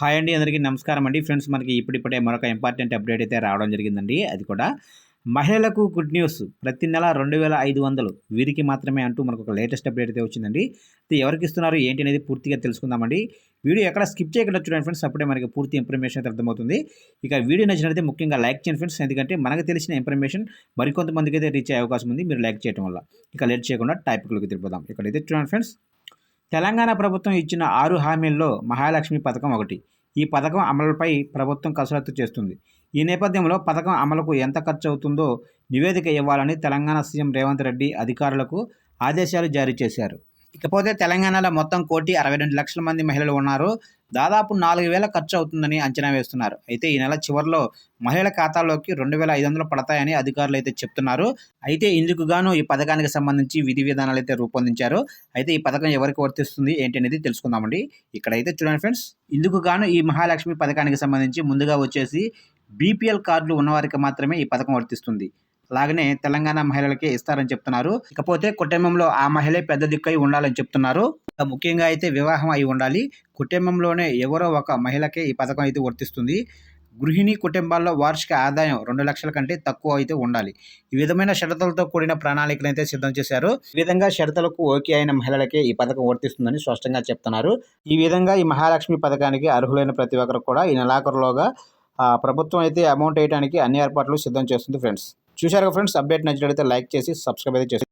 Hi అండి అందరికీ నమస్కారం అండి. ఫ్రెండ్స్ మనకి ఇప్పుడిప్పుడే మరొక ఇంపార్టెంట్ అప్డేట్ అయితే రావడం జరిగిందండి. అది కూడా మహిళలకు గుడ్ న్యూస్. ప్రతి నెల రెండు వేల ఐదు వందలు వీరికి మాత్రమే అంటూ మనకు ఒక లేటెస్ట్ అప్డేట్ అయితే వచ్చిందండి. అది ఎవరికి ఇస్తున్నారు ఏంటి అనేది పూర్తిగా తెలుసుకుందామండి. వీడియో ఎక్కడ స్కిప్ చేయకుండా చూడండి ఫ్రెండ్స్ అప్పుడే మనకి పూర్తి ఇన్ఫర్మేషన్ అయితే అర్థమవుతుంది. ఇక వీడియో నచ్చినట్లయితే ముఖ్యంగా లైక్ చేయండి ఫ్రెండ్స్ ఎందుకంటే మనకు తెలిసిన ఇన్ఫర్మేషన్ మరికొంతమందికి అయితే రీచ్ అయ్యే అవకాశం ఉంది. మీరు లైక్ చేయడం వల్ల. ఇక లేట్ చేయకుండా టాపిక్లోకి తిరిపోదాం ఇక్కడైతే చూడండి ఫ్రెండ్స్ తెలంగాణ ప్రభుత్వం ఇచ్చిన ఆరు హామీల్లో మహాలక్ష్మి పథకం ఒకటి. ఈ పథకం అమలుపై ప్రభుత్వం కసరత్తు చేస్తుంది. ఈ నేపథ్యంలో పథకం అమలుకు ఎంత ఖర్చు అవుతుందో నివేదిక ఇవ్వాలని తెలంగాణ సీఎం రేవంత్ రెడ్డి అధికారులకు ఆదేశాలు జారీ చేశారు. ఇకపోతే తెలంగాణలో మొత్తం కోటి అరవై రెండు లక్షల మంది మహిళలు ఉన్నారు. దాదాపు నాలుగు వేల ఖర్చు అవుతుందని అంచనా వేస్తున్నారు. అయితే ఈ నెల చివరిలో మహిళల ఖాతాలోకి రెండు వేల ఐదు వందలు పడతాయని అధికారులు అయితే చెప్తున్నారు. అయితే ఇందుకు గాను ఈ పథకానికి సంబంధించి విధి విధానాలు అయితే రూపొందించారు. అయితే ఈ పథకం ఎవరికి వర్తిస్తుంది ఏంటి అనేది తెలుసుకుందామండి. ఇక్కడైతే చూడండి ఫ్రెండ్స్ ఇందుకు గాను ఈ మహాలక్ష్మి పథకానికి సంబంధించి ముందుగా వచ్చేసి బీపీఎల్ కార్డులు ఉన్నవారికి మాత్రమే ఈ పథకం వర్తిస్తుంది. అలాగనే తెలంగాణ మహిళలకే ఇస్తారని చెప్తున్నారు. ఇకపోతే కుటుంబంలో ఆ మహిళే పెద్ద దిక్కై ఉండాలని చెప్తున్నారు. ముఖ్యంగా అయితే వివాహం అయి ఉండాలి. కుటుంబంలోనే ఎవరో ఒక మహిళకే ఈ పథకం అయితే వర్తిస్తుంది. గృహిణి కుటుంబాల్లో వార్షిక ఆదాయం రెండు లక్షల కంటే తక్కువ అయితే ఉండాలి. ఈ విధమైన షరతులతో కూడిన ప్రణాళికలు అయితే సిద్ధం చేశారు. ఈ విధంగా షరతులకు ఓకే అయిన మహిళలకే ఈ పథకం వర్తిస్తుందని స్పష్టంగా చెప్తున్నారు. ఈ విధంగా ఈ మహాలక్ష్మి పథకానికి అర్హులైన ప్రతి ఒక్కరు కూడా ఈ నెలాఖరులోగా ప్రభుత్వం అయితే అమౌంట్ వేయడానికి అన్ని ఏర్పాట్లు సిద్ధం చేస్తుంది ఫ్రెండ్స్. చూశారు ఫ్రెండ్స్ అప్డేట్ నచ్చినట్లయితే లైక్ చేసి సబ్స్క్రైబ్ అయితే చేసి